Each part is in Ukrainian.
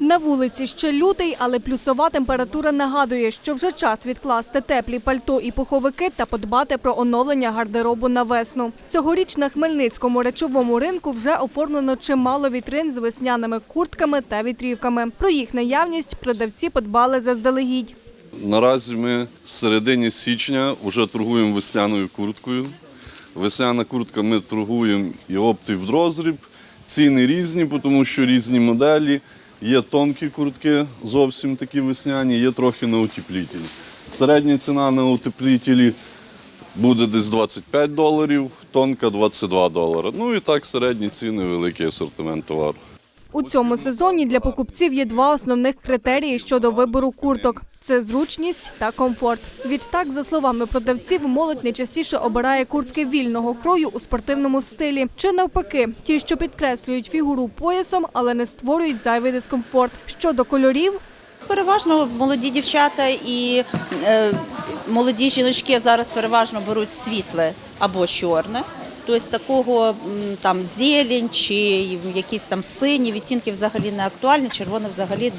На вулиці ще лютий, але плюсова температура нагадує, що вже час відкласти теплі пальто і пуховики та подбати про оновлення гардеробу на весну. Цьогоріч на Хмельницькому речовому ринку вже оформлено чимало вітрин з весняними куртками та вітрівками. Про їх наявність продавці подбали заздалегідь. Наразі ми з середині січня вже торгуємо весняною курткою. Весняна куртка ми торгуємо і опти в розріб. Ціни різні, тому що різні моделі. Є тонкі куртки, зовсім такі весняні, є трохи на утеплітелі. Середня ціна на утеплітелі буде десь 25 доларів, тонка 22 долари. Ну і так середні ціни, великий асортимент товару. У цьому сезоні для покупців є два основних критерії щодо вибору курток: це зручність та комфорт. Відтак, за словами продавців, молодь найчастіше обирає куртки вільного крою у спортивному стилі. Чи навпаки, ті, що підкреслюють фігуру поясом, але не створюють зайвий дискомфорт. Щодо кольорів, Переважно молоді дівчата і е, молоді жіночки зараз переважно беруть світле або чорне. Тобто такого там зелень чи якісь там сині відтінки взагалі не актуальні, червоне взагалі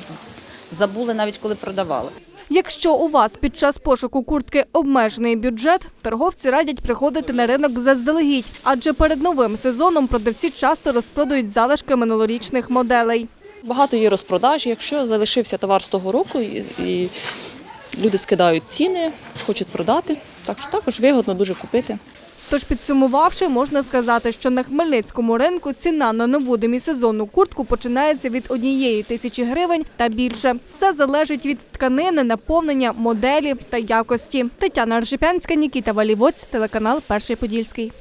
забули навіть коли продавали. Якщо у вас під час пошуку куртки обмежений бюджет, торговці радять приходити на ринок заздалегідь, адже перед новим сезоном продавці часто розпродають залишки минулорічних моделей. Багато є розпродаж. Якщо залишився товар з того року і, і люди скидають ціни, хочуть продати, так що також вигодно дуже купити. Тож підсумувавши, можна сказати, що на Хмельницькому ринку ціна на нову демісезонну куртку починається від однієї тисячі гривень та більше. Все залежить від тканини, наповнення, моделі та якості. Тетяна Ржепянська, Нікіта Валівоць, телеканал Перший Подільський.